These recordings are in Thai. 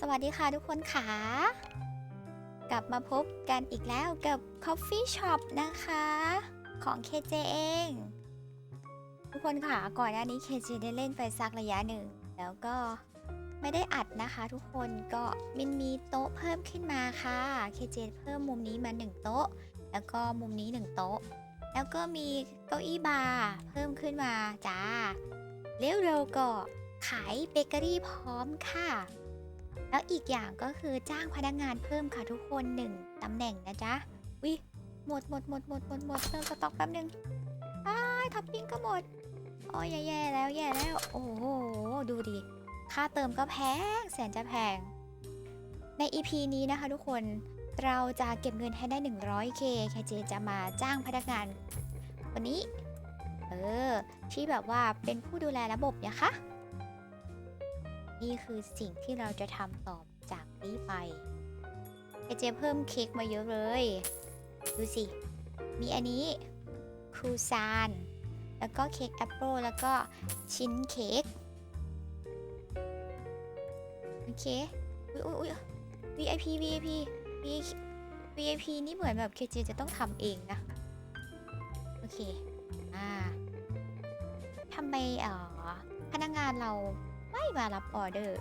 สวัสดีค่ะทุกคนค่ะ กลับมาพบกันอีกแล้วกับ Coffee Shop นะคะ ของ KJ เอง ทุกคนค่ะ ก่อนหน้านี้ KJ ได้เล่นไปสักระยะหนึ่ง แล้วก็ไม่ได้อัดนะคะทุกคนก็มินมีโต๊ะเพิ่มขึ้นมาค่ะ KJ เพิ่มมุมนี้มา 1 โต๊ะ แล้วก็มุมนี้ 1 โต๊ะ แล้วก็มีเก้าอี้บาร์เพิ่มขึ้นมาจ้าเร็วเร็วๆก็ขายเบเกอรี่พร้อมค่ะ แล้วอีกอย่างก็คือจ้างพนักงานเพิ่มค่ะทุกคนหนึ่งตำแหน่งนะจ๊ะวิหมดหมดหมดหมดหมดหมดเติมสต็อกแป๊บนึงอ้ายท็อปปิ้งก็หมดโอ้ยแย่แล้วแย่แล้ว โอ้โห ดูดิ ค่าเติมก็แพง แสนจะแพง ใน EP นี้นะคะทุกคน เราจะเก็บเงินให้ได้ 100k แคเจจะมาจ้างพนักงานคนนี้ เออ ที่แบบว่าเป็นผู้ดูแลระบบเนี่ยค่ะ นี่คือสิ่งที่เราจะทำต่อจากนี้ไปเอเจเพิ่มเค้กมาเยอะเลย ดูสิ มีอันนี้ครูซาน แล้วก็เค้กแอปเปิลแล้วก็ชิ้นเค้ก โอเค อุ้ยอุ้ยอุ้ย VIP VIP VIP นี่เหมือนแบบ KJ จะต้องทำเองนะ โอเค อ่าทำไมเอ่อพนักงานเรา ไม่มารับออเดอร์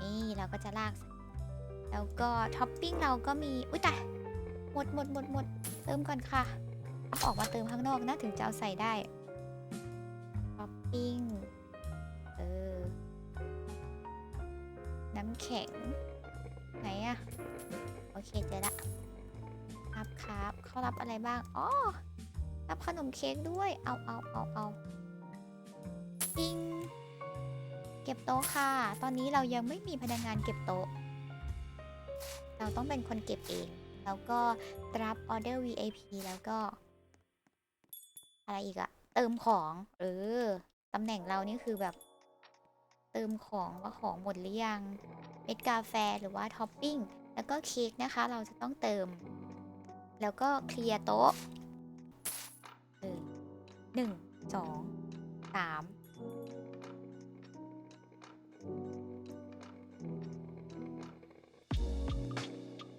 นี่เราก็จะลาก แล้วก็ท็อปปิ้งเราก็มี อุ้ยตายหมดหมดหมดหมดเติมก่อนค่ะเอาออกมาเติมข้างนอกนะถึงจะเอาใส่ได้ท็อปปิ้ง เออ น้ำแข็ง ไหนอะโอเคเจอละครับครับเขารับอะไรบ้าง อ๋อ รับขนมเค้กด้วย เอาเอาเอาเอา ปิ้งเก็บโต๊ะค่ะ ตอนนี้เรายังไม่มีพนักงานเก็บโต๊ะ เราต้องเป็นคนเก็บเอง แล้วก็รับออเดอร์ VIP แล้วก็ อะไรอีกอะเติมของเออตำแหน่งเรานี่คือแบบ เติมของว่าของหมดหรือยัง เม็ดกาแฟหรือว่าท็อปปิ้ง แล้วก็เค้กนะคะ เราจะต้องเติม แล้วก็เคลียร์โต๊ะเออหนึ่งสองสาม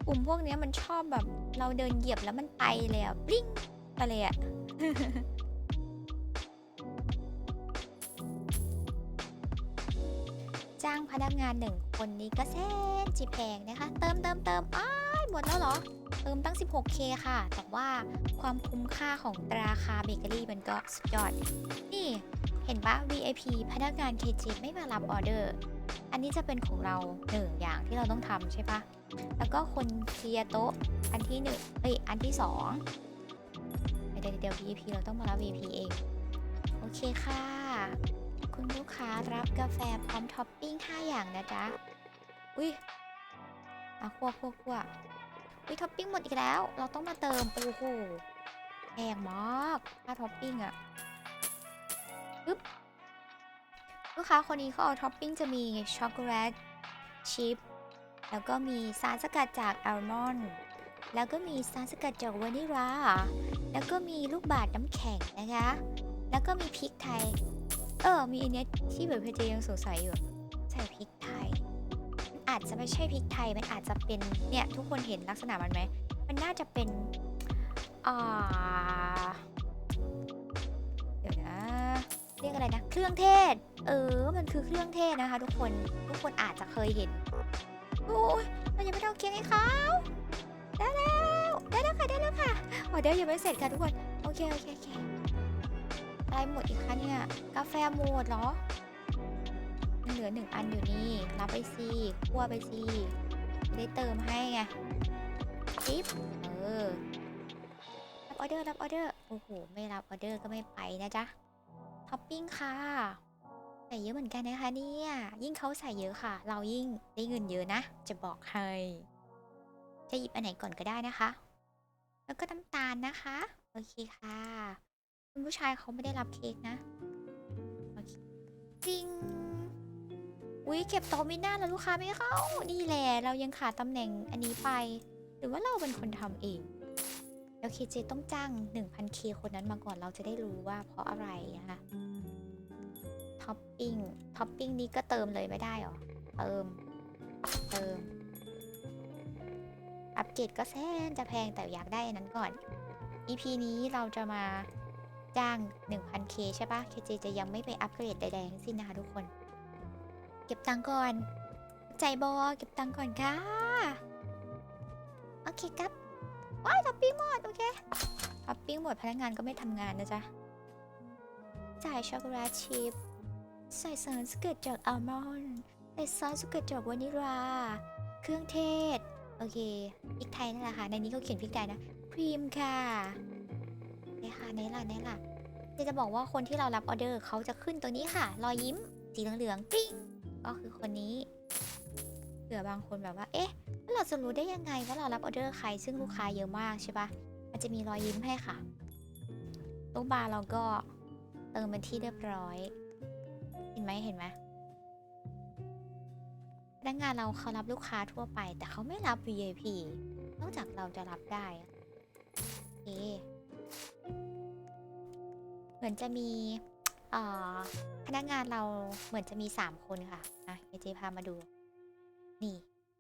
กลุ่มพวกเนี้ยมันชอบแบบ เราเดินเหยียบแล้วมันไปเลยอะปลิ้งไปเลยอะจ้างพนักงานหนึ่งคนนี้ก็แสนจีแพงนะคะ เติมเติมเติมอ้ายหมดแล้วเหรอ เติมตั้ง 16k ค่ะ แต่ว่าความคุ้มค่าของราคาเบเกอรี่มันก็สุดยอด นี่ เห็นปะ VIP พนักงาน KG ไม่มารับออเดอร์ อันนี้จะเป็นของเราหนึ่งอย่างที่เราต้องทำใช่ปะแล้วก็คนเคลียร์โต๊ะอันที่หนึ่งเอ้ยอันที่สองเดี๋ยวเดี๋ยว VIP เราต้องมารับ VIP เอง โอเคค่ะ คุณลูกค้ารับกาแฟพร้อมท็อปปิ้ง 5 อย่างนะจ๊ะ อุ้ยอะคั่วคั่วคั่วอุ้ยท็อปปิ้งหมดอีกแล้ว เราต้องมาเติมโอ้โหแพงมากค่าท็อปปิ้งอะปึ๊บ ลูกค้าคนนี้เขาเอาท็อปปิ้งจะมีช็อกโกแลตชิพแล้วก็มีสารสกัดจากอัลมอนด์แล้วก็มีสารสกัดจากวานิลา แล้วก็มีลูกบาศก์น้ำแข็งนะคะ แล้วก็มีพริกไทย เออ มีอันเนี้ยที่แบบเพเจยังสงสัยอยู่ ใส่พริกไทยมันอาจจะไม่ใช่พริกไทย มันอาจจะเป็น เนี่ย ทุกคนเห็นลักษณะมันไหม มันน่าจะเป็น อ่า รียกอะไรนะ เครื่องเทศ เออ มันคือเครื่องเทศนะคะ ทุกคน ทุกคนอาจจะเคยเห็น โอ้ยเรายังไม่ได้อาเค้กให้เขาได้แล้ว ได้แล้วค่ะ ได้แล้วค่ะออเดอร์ยังไม่เสร็จค่ะทุกคน โอเค โอเค โอเคอะไรหมดอีกคะเนี่ย กาแฟหมดเหรอมันเหลือหนึ่งอันอยู่นี่ รับไปสิคั่วไปสิได้เติมให้ไงจิ๊บเออ รับออเดอร์ รับออเดอร์ โอ้โห ไม่รับออเดอร์ก็ไม่ไปนะจ๊ะ อปปิ้งค่ะ ใส่เยอะเหมือนกันนะคะเนี่ย ยิ่งเขาใส่เยอะค่ะ เรายิ่งได้เงินเยอะนะ จะบอกให้ จะหยิบอันไหนก่อนก็ได้นะคะ แล้วก็น้ำตาลนะคะ โอเคค่ะ คุณผู้ชายเขาไม่ได้รับเค้กนะ โอเค จริง อุ้ยเก็บโต๊ะไม่น่าแล้วลูกค้าไม่เข้า นี่แหละ เรายังขาดตำแหน่งอันนี้ไป หรือว่าเราเป็นคนทำเอง แล้วเคเจต้องจ้าง 1,000k คนนั้นมาก่อนเราจะได้รู้ว่าเพราะอะไรนะคะท็อปปิ้งท็อปปิ้งนี้ก็เติมเลยไม่ได้หรอ เติม เติม อัปเกรดก็แสนจะแพงแต่อยากได้นั้นก่อน EP นี้เราจะมาจ้าง 1,000k ใช่ปะ KJ จะยังไม่ไปอัปเกรดใดๆทั้งสิ้นนะคะทุกคน เก็บตังก่อน ใจบอเก็บตังก่อนค่ะ โอเคครับ ว้ายท็อปปิ้งหมด โอเคท็อปปิ้งหมดพนักงานก็ไม่ทำงานนะจ๊ะ จ่ายช็อกโกแลตชิพใส่สารสกัดจากอัลมอนด์ใส่ซอสสกัดจากวานิลา เครื่องเทศ โอเคพริกไทยนั่นแหละค่ะ ในนี้เขาเขียนพริกไทยนะ ครีมค่ะนี่ค่ะนี่ล่ะนี่ล่ะเดี๋ยวจะบอกว่าคนที่เรารับออเดอร์เขาจะขึ้นตัวนี้ค่ะ รอยยิ้ม สีเหลืองๆ ปิ้ง ก็คือคนนี้ เผื่อบางคนแบบว่า เอ๊ะแล้วเราจะรู้ได้ยังไงว่าเรารับออเดอร์ใครซึ่งลูกค้าเยอะมากใช่ปะมันจะมีรอยยิ้มให้ค่ะตู้บาร์เราก็เติมเป็นที่เรียบร้อย เห็นไหมเห็นไหมพนักงานเราเขารับลูกค้าทั่วไป แต่เขาไม่รับ VIP นอกจากเราจะรับได้ออเคเหมือนจะมีอ่อพนักงานเราเหมือนจะมี 3 คนค่ะอะเอเจพามาดู นี่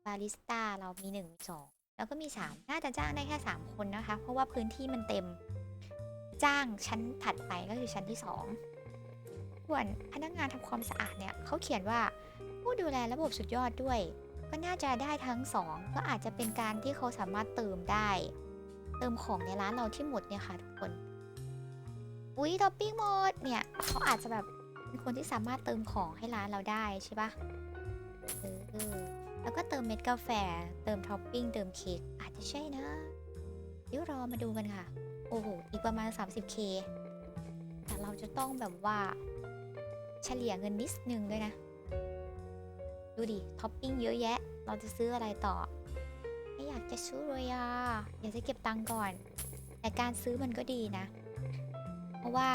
บาริสต้าเรามี1มี2แล้วก็มี 3 น่าจะจ้างได้แค่ 3 คนนะคะ เพราะว่าพื้นที่มันเต็ม จ้างชั้นถัดไปก็คือชั้นที่ 2 ส่วนพนักงานทำความสะอาดเนี่ยเขาเขียนว่าผู้ดูแลระบบสุดยอดด้วย ก็น่าจะได้ทั้งสองก็อาจจะเป็นการที่เขาสามารถเติมได้ เติมของในร้านเราที่หมดเนี่ยค่ะทุกคน อุ๊ยท็อปปิ้งหมดเนี่ยเขาอาจจะแบบเป็นคนที่สามารถเติมของให้ร้านเราได้ใช่ปะเออ แล้วก็เติมเม็ดกาแฟ เติมท็อปปิ้ง เติมเค้ก อาจจะใช่นะ เดี๋ยวรอมาดูกันค่ะ โอ้โห อีกประมาณ 30k แต่เราจะต้องแบบว่า เฉลี่ยเงินนิดนึงด้วยนะ ดูดิ ท็อปปิ้งเยอะแยะ เราจะซื้ออะไรต่อ ไม่อยากจะซื้อเลยอะอยากจะเก็บตังค์ก่อน แต่การซื้อมันก็ดีนะ เพราะว่า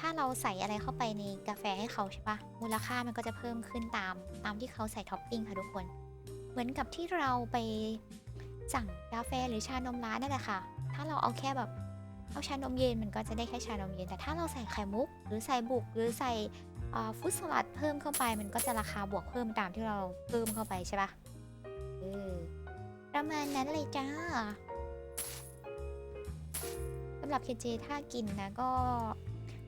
ถ้าเราใส่อะไรเข้าไปในกาแฟให้เขาใช่ปะมูลค่ามันก็จะเพิ่มขึ้นตามตามที่เขาใส่ท็อปปิ้งค่ะทุกคน เหมือนกับที่เราไปสั่งกาแฟหรือชานมร้านนั่นแหละค่ะ ถ้าเราเอาแค่แบบเอาชานมเย็นมันก็จะได้แค่ชานมเย็น แต่ถ้าเราใส่ไข่มุก หรือใส่บุกหรือใส่ฟรุตสลัดเพิ่มเข้าไป มันก็จะราคาบวกเพิ่มตามที่เราเพิ่มเข้าไปใช่ปะเออประมาณนั้นเลยจ้าสำหรับเคเจถ้ากินนะก็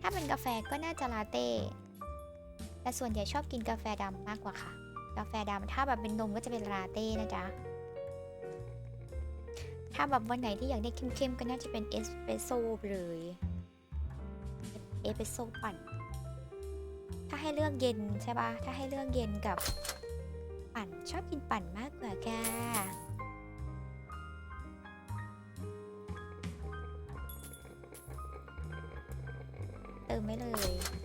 ถ้าเป็นกาแฟก็น่าจะลาเต้แต่ส่วนใหญ่ชอบกินกาแฟดำมากกว่าค่ะ กาแฟดำถ้าแบบเป็นนมก็จะเป็นลาเต้นะจ๊ะ ถ้าแบบวันไหนที่อยากได้เข้มๆก็น่าจะเป็นเอสเปรสโซ่เลยเอสเปรสโซ่ปั่น ถ้าให้เลือกเย็นใช่ปะถ้าให้เลือกเย็นกับปั่นชอบกินปั่นมากกว่าแกเติมไม่เลย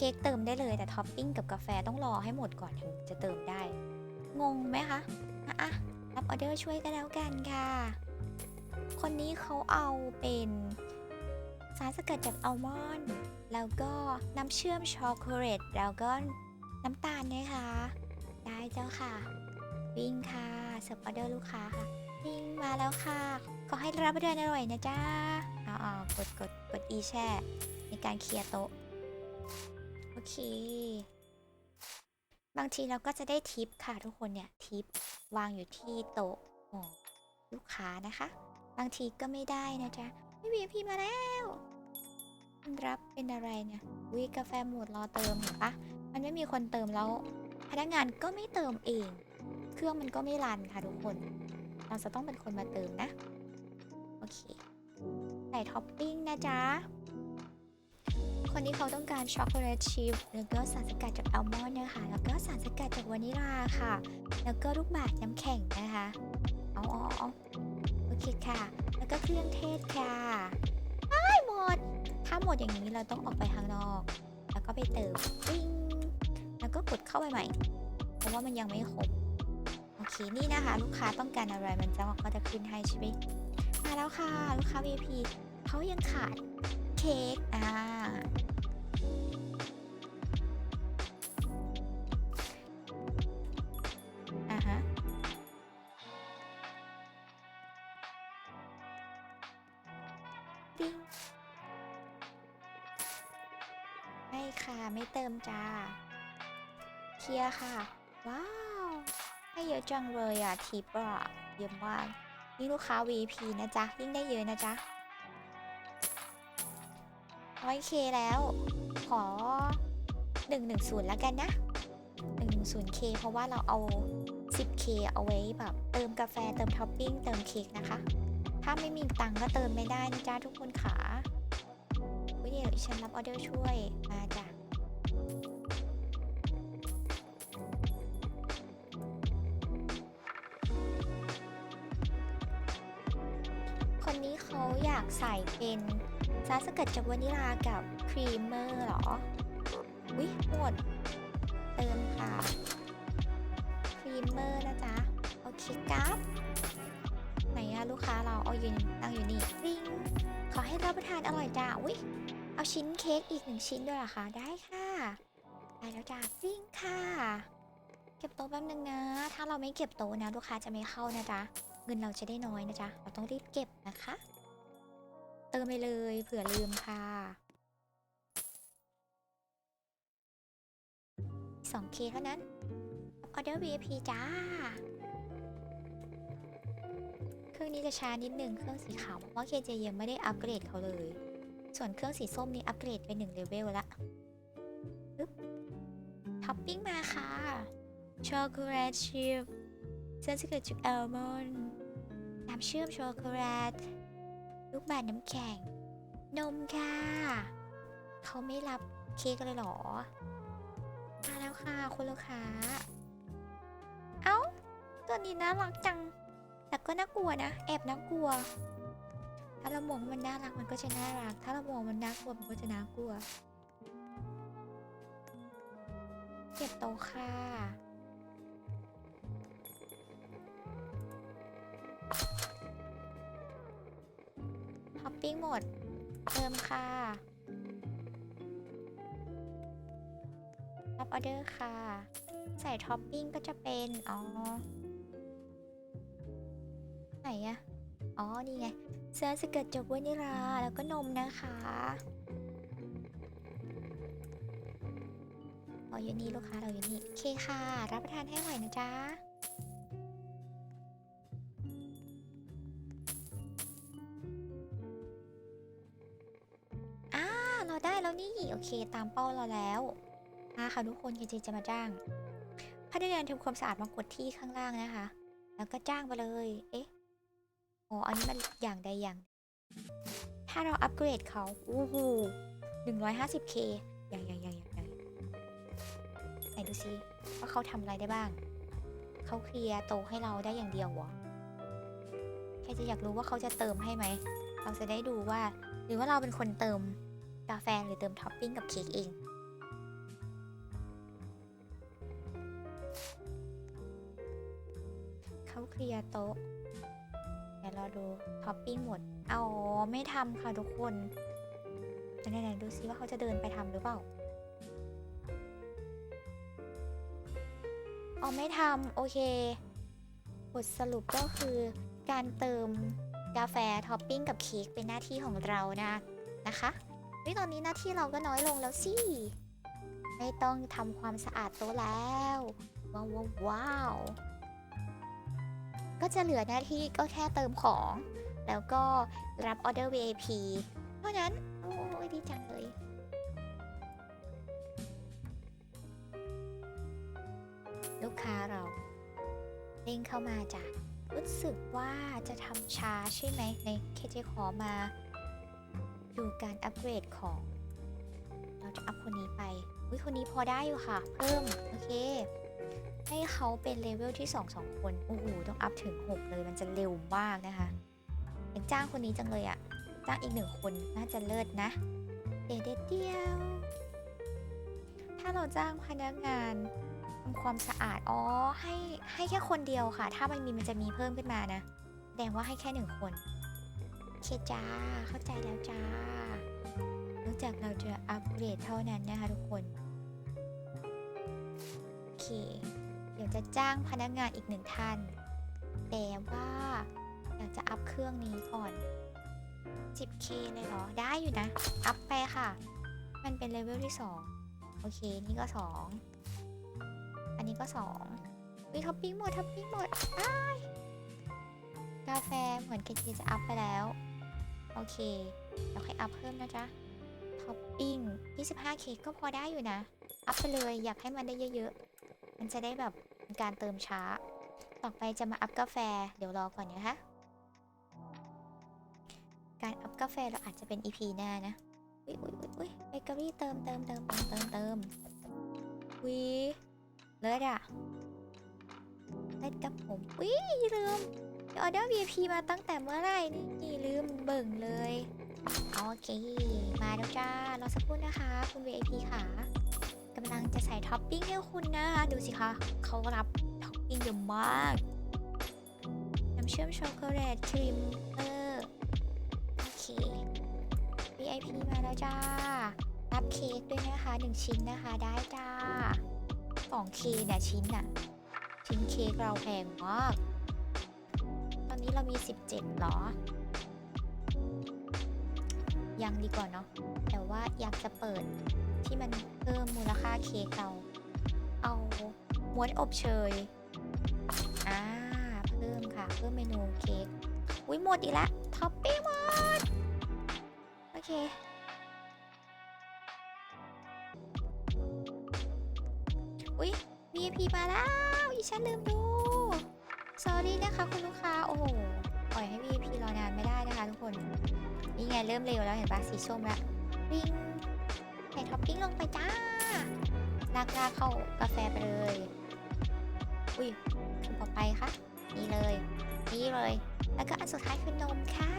ค้กเติมได้เลยแต่ท็อปปิ้งกับกาแฟต้องรอให้หมดก่อนถึงจะเติมได้ งงไหมคะอะอะรับออเดอร์ช่วยกันแล้วกันค่ะ คนนี้เขาเอาเป็นสารสกัดจากอัลมอนด์แล้วก็น้ำเชื่อมช็อกโกแลตแล้วก็น้ำตาลนะคะ ได้เจ้าค่ะ วิ่งค่ะเสิร์ฟออเดอร์ลูกค้าค่ะวิ่งมาแล้วค่ะ ขอให้รับประทานอร่อยนะจ๊ะเอาเอกดกดกด e แช่ในการเคลียร์โต๊ะ เค บางทีเราก็จะได้ทิปค่ะทุกคนเนี่ยทิปวางอยู่ที่โต๊ะของลูกค้านะคะ บางทีก็ไม่ได้นะจ๊ะไม่มีพี่มาแล้วมันรับเป็นอะไรเนี่ยวิกาแฟหมดรอเติมเห็นปะมันไม่มีคนเติมแล้วพนักงานก็ไม่เติมเอง เครื่องมันก็ไม่รันค่ะทุกคน เราจะต้องเป็นคนมาเติมนะ โอเค ใส่ท็อปปิ้งนะจ๊ะ คนนี้เขาต้องการช็อกโกแลตชิพแล้วก็สารสกัดจากอัลมอนด์นะคะ แล้วก็สารสกัดจากวานิลลาค่ะ แล้วก็ลูกบาศก์น้ำแข็งนะคะ เอาเอาเอาโอเคค่ะ แล้วก็เครื่องเทศค่ะไม่หมด ถ้าหมดอย่างนี้เราต้องออกไปข้างนอก แล้วก็ไปเติมปิ้งแล้วก็กดเข้าไปใหม่ เพราะว่ามันยังไม่ครบ โอเค นี่นะคะ ลูกค้าต้องการอะไรมันจะก็จะขึ้นให้ใช่ไหมมาแล้วค่ะ ลูกค้า VIP เขายังขาด เค้กอ่าอ่าฮะปิ้งค่ะ ไม่เติมจ้า เคลียร์ค่ะ ว้าวให้เยอะจังเลยอะทิปอะเยอะมากนี่ลูกค้า VP นะจ๊ะ ยิ่งได้เยอะนะจ๊ะ ร้อยเคแล้ว ขอ 110 แล้วกันนะ 110K เพราะว่าเราเอา 10K เอาไว้แบบเติมกาแฟเติมท็อปปิ้งเติมเค้กนะคะ ถ้าไม่มีตังค์ก็เติมไม่ได้นะจ๊ะทุกคนขาวิเดี๋ยวฉันรับออเดอร์ช่วย มาจ้ะคนนี้เขาอยากใส่เป็น ซอสสกัดจากวานิลากับครีมเมอร์เหรอวิหมด เติมค่ะครีมเมอร์นะจ๊ะ โอเคครับไหนอะลูกค้าเราเอายืนตั้งอยู่นี่ริงขอให้รับประทานอร่อยจ้าวิเอาชิ้นเค้กอีกหนึ่งชิ้นด้วยเหรอคะ ได้ค่ะได้แล้วจ้าริงค่ะ เก็บโต๊ะแป๊บนึงนะ ถ้าเราไม่เก็บโต๊ะนะ ลูกค้าจะไม่เข้านะจ๊ะ เงินเราจะได้น้อยนะจ๊ะ เราต้องรีบเก็บนะคะ เติมไปเลยเผื่อลืมค่ะ 2K เท่านั้นออเดอร์ VIP จ้า เครื่องนี้จะช้านิดนึงเครื่องสีขาวเพราะว่า KJ ยังไม่ได้อัปเกรดเขาเลย ส่วนเครื่องสีส้มนี่อัปเกรดไปหนึ่งเลเวลละท็อปปิ้งมาค่ะ ช็อกโกแลตชิพเส้นสกัดจากอัลมอนด์น้ำเชื่อมช็อกโกแลต บาศก์น้ำแข็ง นมค่ะ เขาไม่รับเค้กเลยหรอ มาแล้วค่ะคุณลูกค้า เอ้า ตัวนี้น่ารักจัง แต่ก็น่ากลัวนะ แอบน่ากลัว ถ้าเรามองมันน่ารักมันก็จะน่ารัก ถ้าเรามองมันน่ากลัวมันก็จะน่ากลัว เก็บโตะค่ะ ปปิ้งหมด เติมค่ะรับออเดอร์ค่ะ ใส่ท็อปปิ้งก็จะเป็น อ๋อ ไหนอะอ๋อ นี่ไง เสื้อสเกัดจากวานิลาแล้วก็นมนะคะอ๋ออยู่นี่ลูกค้าเราอยู่นี่ โอเคค่ะ รับประทานให้อร่อยนะจ๊ะ ได้แล้วนี่โอเค ตามเป้าเราแล้วมาค่ะทุกคนเคจจะมาจ้างพนักงานทำความสะอาดมากดที่ข้างล่างนะคะ แล้วก็จ้างไปเลย เอ๊ะอ๋ออันนี้มันอย่างใดอย่าง ถ้าเราอัปเกรดเขาโอ้โหหนึ่งร้อยห้าสิบเคอย่างอย่างอย่างอย่างอย่างไหนดูซิว่าเขาทำอะไรได้บ้าง เขาเคลียร์โตให้เราได้อย่างเดียวเหรอแค่จะอยากรู้ว่าเขาจะเติมให้ไหม เราจะได้ดูว่า หรือว่าเราเป็นคนเติม กาแฟหรือเติมท็อปปิ้งกับเค้กเอง เขาเคลียร์โต๊ะเดี๋ยวราดูท็อปปิ้งหมดเอาไม่ทำค่ะทุกคนไหนๆดูซิว่าเขาจะเดินไปทำหรือเปล่าอ๋อไม่ทำโอเค บทสรุปก็คือการเติมกาแฟท็อปปิ้งกับเค้กเป็นหน้าที่ของเรานะนะคะ เฮ้ยตอนนี้หน้าที่เราก็น้อยลงแล้วสิ ไม่ต้องทำความสะอาดโต๊ะแล้ว ว้าวว้าว ก็จะเหลือหน้าที่ก็แค่เติมของ แล้วก็รับออเดอร์ VIP เพราะนั้น โอ้ยดีจังเลยลูกค้าเราเร่งเข้ามาจ้ะรู้สึกว่าจะทำช้าใช่ไหมในเคเจขอมา ดูการอัปเกรดของ เราจะอัพคนนี้ไปอุ้ยคนนี้พอได้อยู่ค่ะ เพิ่ม โอเค ให้เขาเป็นเลเวลที่ 2 2 คนโอ้โหต้องอัพถึง 6 เลยมันจะเร็วมากนะคะอยากจ้างคนนี้จังเลยอะจ้างอีกหนึ่งคนน่าจะเลิศนะ เดยวเดยวเดียว ถ้าเราจ้างพนักงานทำความสะอาด อ๋อ ให้ให้แค่คนเดียวค่ะ ถ้ามันมีมันจะมีเพิ่มขึ้นมานะ แสดงว่าให้แค่หนึ่งคน เคจ้า เข้าใจแล้วจ้านอกจากเราจะอัปเกรดเท่านั้นนะคะทุกคน โอเค เดี๋ยวจะจ้างพนักงานอีกหนึ่งท่าน แต่ว่าอยากจะอัพเครื่องนี้ก่อน 10k เลยเหรอ ได้อยู่นะ อัพไปค่ะ มันเป็นเลเวลที่ 2 โอเค นี่ก็สองอันนี้ก็สองวิท็อปปิ้งหมดท็อปปิ้งหมดอ้ายกาแฟเหมือนเกจจะอัพไปแล้ว อเค เดี๋ยวค่อยอัพเพิ่มนะจ๊ะ ท็อปปิ้ง 25เค้กก็พอได้อยู่นะ อัพไปเลยอยากให้มันได้เยอะๆ มันจะได้แบบการเติมช้า ต่อไปจะมาอัพกาแฟ เดี๋ยวรอก่อนนะคะการอัพกาแฟเราอาจจะเป็น EP หน้านะอุ้ยอุ้ยอุ้ยอุ้ยเบเกอรี่เติมเติมเติมเติมเติมเติมวิเลิศอะเลิศกับผมวิลืม ออเดอร์ VIP มาตั้งแต่เมื่อไหร่นี่ลืมเบิ่งเลย โอเค มาแล้วจ้ารอสักครู่นะคะ คุณ VIP ค่ะกำลังจะใส่ท็อปปิ้งให้คุณนะคะดูสิคะเขารับท็อปปิ้งเยอะมากน้ำเชื่อมช็อกโกแลตครีมเออโอเค VIP มาแล้วจ้า รับเค้กด้วยนะคะหนึ่งชิ้นนะคะได้จ้าสองเคเนี่ยชิ้นน่ะ ชิ้นเค้กเราแพงมาก นี้เรามี 17หรอ ยังดีกว่าเนาะ แต่ว่าอยากจะเปิดที่มันเพิ่มมูลค่าเค้กเรา เอาม้วนอบเชย อ่า เพิ่มค่ะ เพิ่มเมนูเค้ก อุ้ยหมดอีกแล้วท็อปปิ้หมด โอเคอุ้ย VIP มาแล้ว อีฉันลืมดู sorry นะคะคุณลูกค้า โอ้โห ปล่อยให้ VIP รอนานไม่ได้นะคะทุกคน นี่ไงเริ่มเร็วแล้วเห็นปะสีส้มแล้ววิ่งใส่ท็อปปิ้งลงไปจ้าลากลากเข้ากาแฟไปเลย อุ้ยคือต่อไปคะนี่เลย นี่เลย แล้วก็อันสุดท้ายคือนมค่ะ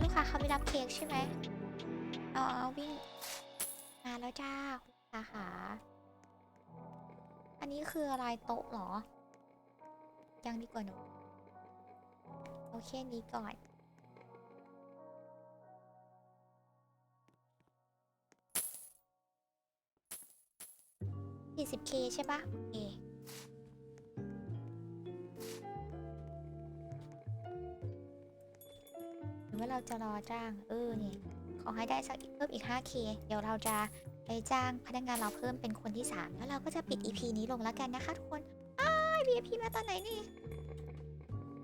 ลูกค้าเขาไม่รับเค้กใช่ไหมเอาเอาวิ่งมาแล้วจ้าคุณลูกค้าค่ะ อันนี้คืออะไรโต๊ะเหรอ ยังดีกว่าหนูโอเคนี้ก่อน 40k ใช่ปะโอเคหรือว่าเราจะรอจ้าง เออเนี่ยขอให้ได้สักเพิ่มอีก 5k เดี๋ยวเราจะไปจ้างพนักงานเราเพิ่มเป็นคนที่ 3 แล้วเราก็จะปิด EP นี้ลงแล้วกันนะคะทุกคน VIP มาตอนไหนนี่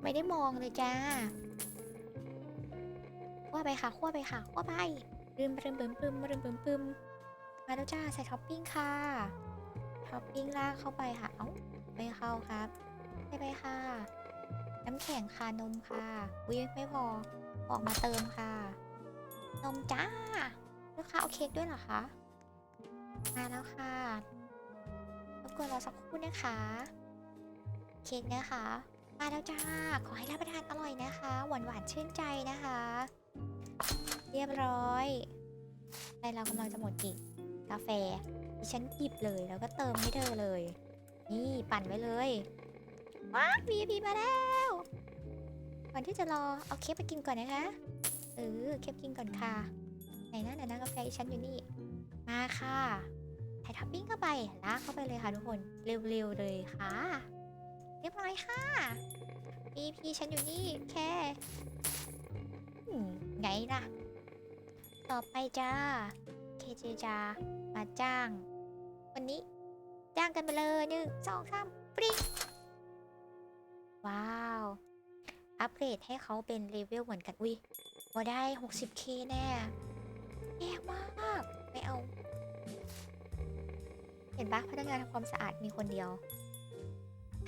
ไม่ได้มองเลยจ้าขั้วไปค่ะขั้วไปค่ะขั้วไปรึมรึมปึมปึมรึมปึมปึมมาแล้วจ้าใส่ท็อปปิ้งค่ะท็อปปิ้งลากเข้าไปค่ะ เอ้าไม่เข้าครับไม่ไปค่ะ น้ำแข็งค่ะนมค่ะวิไม่พอออกมาเติมค่ะ นมจ้าลูกค้าเอาเค้กด้วยเหรอคะมาแล้วค่ะรบกวนรอสักครู่นะคะ เค้กนะคะ มาแล้วจ้า ขอให้รับประทานอร่อยนะคะ หวานหวานชื่นใจนะคะ เรียบร้อยในเรากำลังจะหมดอีกกาแฟดิฉันหยิบเลยแล้วก็เติมให้เธอเลย นี่ปั่นไว้เลยว้าว VIP มาแล้วก่อนที่จะรอเอาเค้กไปกินก่อนนะคะเออเค้กกินก่อนค่ะไหนนะไหนนะกาแฟดิฉันอยู่นี่มาค่ะใส่ท็อปปิ้งเข้าไปลากเข้าไปเลยค่ะทุกคนเร็วๆเลยค่ะ เรียบร้อยค่ะ VIP ฉันอยู่นี่แค่ไงล่ะ ต่อไปจ้าเคเจจามาจ้าง วันนี้ จ้างกันไปเลยหนึ่งสองสามปริงว้าว อัปเกรดให้เขาเป็นเลเวลเหมือนกัน อุ้ยมาได้ 60k แน่แย่มาก ไม่เอา เห็นปะพนักงานทำความสะอาดมีคนเดียว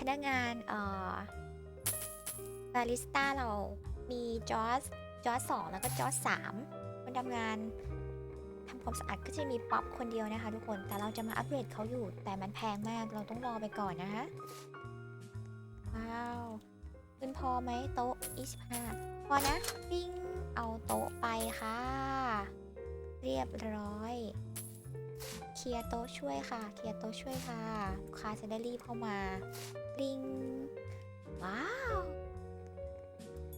พนักงานเอ่อบาริสต้าเรามีจอร์จจอร์จสองแล้วก็จอร์จสามคนทำงานทำความสะอาดก็จะมีป๊อปคนเดียวนะคะ ทุกคนแต่เราจะมาอัปเกรดเขาอยู่ แต่มันแพงมากเราต้องรอไปก่อนนะคะว้าวเงินพอไหมโต๊ะ25พอนะปิ้งเอาโต๊ะไปค่ะ เรียบร้อย เคลียร์โต๊ะช่วยค่ะ เคลียร์โต๊ะช่วยค่ะลูกค้าจะได้รีบเข้ามาปิ้งว้าว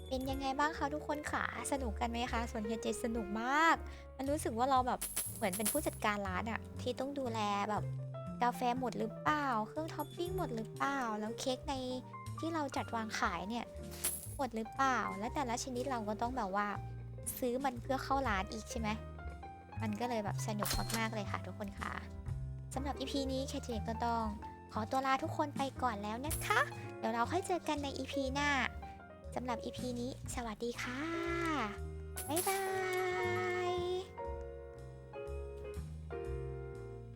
เป็นยังไงบ้างคะทุกคนขาสนุกกันไหมคะ ส่วนเฮียเจสนุกมาก มันรู้สึกว่าเราแบบเหมือนเป็นผู้จัดการร้านอะที่ต้องดูแลแบบกาแฟหมดหรือเปล่า เครื่องท็อปปิ้งหมดหรือเปล่า แล้วเค้กในที่เราจัดวางขายเนี่ยหมดหรือเปล่า และแต่ละชนิดเราก็ต้องแบบว่า ซื้อมันเพื่อเข้าร้านอีกใช่ไหม มันก็เลยแบบสนุกมากๆเลยค่ะทุกคนค่ะสำหรับ EP นี้เคจีก็ต้องขอตัวลาทุกคนไปก่อนแล้วนะคะ เดี๋ยวเราค่อยเจอกันใน EP หน้าสำหรับ EP นี้ สวัสดีค่ะ บ๊ายบาย